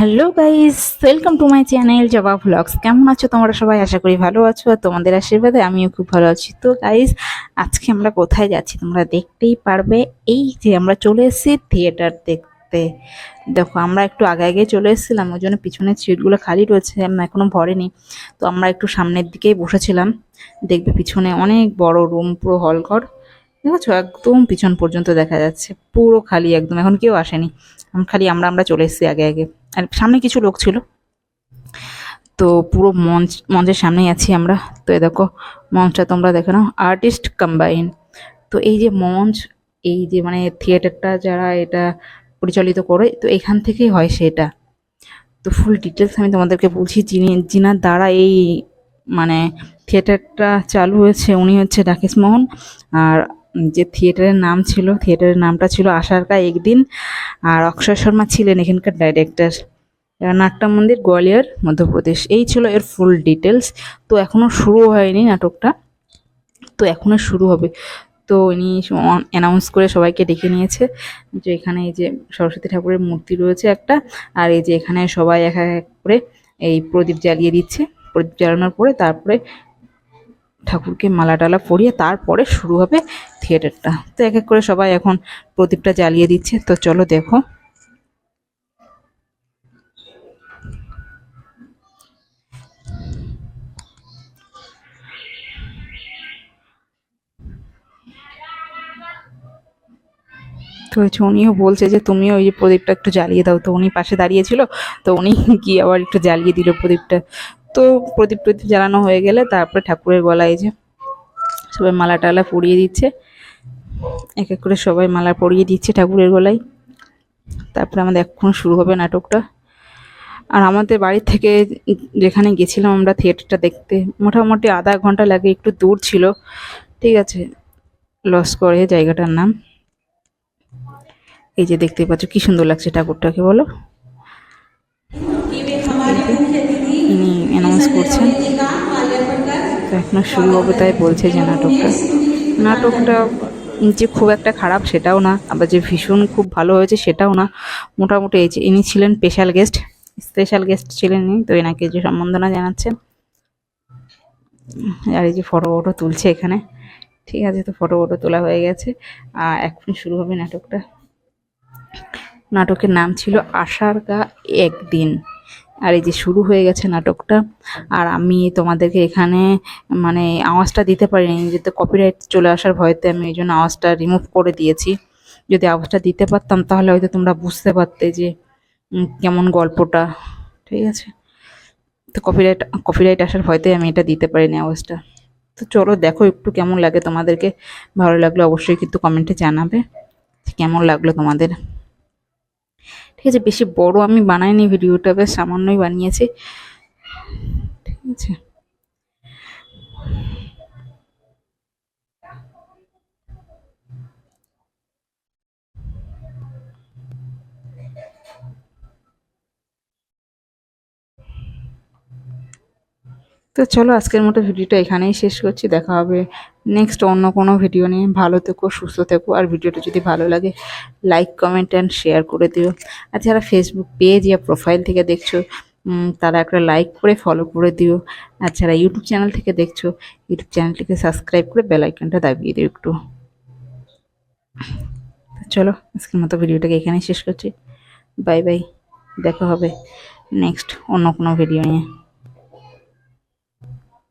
Hello guys welcome to my channel Joba vlogs কেমন আছো তোমরা? সবাই আশা করি ভালো আছো আর তোমাদের আশীর্বাদে আমিও খুব ভালো আছি। তো গাইস আজকে আমরা কোথায় যাচ্ছি তোমরা দেখতেই পারবে। এই যে আমরা চলে এসেছি থিয়েটার দেখতে। দেখো, আমরা একটু আগে আগে চলে এসেছিলাম, ওই জন্য পিছনের সিটগুলো খালি রয়েছে আমরা এখনও ভরেনি। তো আমরা একটু সামনের দিকেই বসেছিলাম। দেখবে পিছনে অনেক বড় রুম পুরো হল ঘর। দেখেছ? একদম পিছন পর্যন্ত দেখা যাচ্ছে। পুরো খালি একদম, এখন কেউ আসেনি। খালি আমরা আমরা চলে এসেছি আগে আগে। আর সামনে কিছু লোক ছিল। তো পুরো মঞ্চ, মঞ্চের সামনেই আছি আমরা। তো এ দেখো, মঞ্চটা তোমরা দেখে নাও। আর্টিস্ট কম্বাইন তো এই যে মঞ্চ, এই যে মানে থিয়েটারটা যারা এটা পরিচালিত করে, তো এখান থেকেই হয় সেটা। তো ফুল ডিটেলস আমি তোমাদেরকে বলছি, যিনি, যিনার দ্বারা এই মানে থিয়েটারটা চালু হয়েছে, উনি হচ্ছে রাকেশ মোহন। আর যে থিয়েটারের নাম ছিল, থিয়েটারের নামটা ছিল আশার কা একদিন আর অক্ষয় শর্মা ছিলেন এখানকার ডাইরেক্টর নাট্য মন্দির গোয়ালিয়র, মধ্যপ্রদেশ। এই ছিল এর ফুল ডিটেলস তো এখনও শুরু হয়নি নাটকটা। তো এখনও শুরু হবে। তো ইনি অ্যানাউন্স করে সবাইকে ডেকে নিয়েছে যে এখানে এই যে সরস্বতী ঠাকুরের মূর্তি রয়েছে একটা আর এই যে এখানে সবাই এক এক করে এই প্রদীপ জ্বালিয়ে দিচ্ছে। প্রদীপ জ্বালানোর পরে তারপরে ঠাকুরকে মালা টালা পরিয়ে তারপরে শুরু হবে থিয়েটারটা। তো এক এক করে সবাই এখন প্রদীপটা জ্বালিয়ে দিচ্ছে। তো চলো দেখো। তো হচ্ছে উনিও বলছে যে, তুমিও ওই যে প্রদীপটা একটু জ্বালিয়ে দাও। তো উনি পাশে দাঁড়িয়েছিল তো উনি গিয়ে আবার একটু জ্বালিয়ে দিল প্রদীপটা। তো প্রদীপ প্রদীপ জ্বালানো হয়ে গেলে তারপরে ঠাকুরের গলায় যে সবাই মালা টালা পরিয়ে দিচ্ছে, এক এক করে সবাই মালা পরিয়ে দিচ্ছে ঠাকুরের গলায়। তারপরে আমাদের এখন শুরু হবে নাটকটা। আর আমাদের বাড়ি থেকে যেখানে গেছিলাম আমরা থিয়েটারটা দেখতে, মোটামুটি আধা ঘণ্টা লাগে, একটু দূর ছিল। ঠিক আছে, লস করে জায়গাটার নাম। এই যে দেখতে পাচ্ছ, কি সুন্দর লাগছে ঠাকুরটাকে, বলো। তো এখনও শুরু হবে, তাই বলছে যে নাটকটা। নাটকটা যে খুব একটা খারাপ সেটাও না, আবার যে ভীষণ খুব ভালো হয়েছে সেটাও না। মোটামুটি এই যে ইনি ছিলেন স্পেশাল গেস্ট স্পেশাল গেস্ট ছিলেন ইনি, তো এনাকে যে সম্বন্ধনা জানাচ্ছেন আর এই যে ফটো ফটো তুলছে এখানে। ঠিক আছে, তো ফটো ফটো তোলা হয়ে গেছে। আর এখন শুরু হবে নাটকটা। নাটকের নাম ছিল আশার গা একদিন। আর এই যে শুরু হয়ে গেছে নাটকটা, আর আমি তোমাদেরকে এখানে মানে আওয়াজটা দিতে পারিনি, যেহেতু কপিরাইট চলে আসার ভয়তে আমি এই জন্য আওয়াজটা রিমুভ করে দিয়েছি। যদি আওয়াজটা দিতে পারতাম তাহলে হয়তো তোমরা বুঝতে পারতে যে কেমন গল্পটা, ঠিক আছে? তো কপিরাইট কপিরাইট আসার ভয়তে আমি এটা দিতে পারিনি আওয়াজটা। তো চলো দেখো একটু কেমন লাগে তোমাদেরকে, ভালো লাগলে অবশ্যই কিন্তু কমেন্টে জানাবে কেমন লাগল তোমাদের। ঠিক আছে বেশি বড় আমি বানাইনি ভিডিওটা বেশ সামান্যই বানিয়েছি। ঠিক আছে। তো চলো আজকের মতো ভিডিওটা এখানেই শেষ করছি। দেখা হবে নেক্সট অন্য কোনো ভিডিও নিয়ে। ভালো থেকো, সুস্থ থেকো। আর ভিডিওটা যদি ভালো লাগে লাইক কমেন্ট অ্যান্ড শেয়ার করে দিও। আর যারা ফেসবুক পেজ ইয়া প্রোফাইল থেকে দেখছ তারা একটা লাইক করে ফলো করে দিও। আর যারা ইউটিউব চ্যানেল থেকে দেখছ ইউটিউব চ্যানেলটিকে সাবস্ক্রাইব করে বেল আইকনটা দাবিয়ে দিও একটু। চলো, আজকের মতো ভিডিওটাকে এখানেই শেষ করছি। বাই বাই দেখা হবে নেক্সট অন্য কোনো ভিডিও নিয়ে।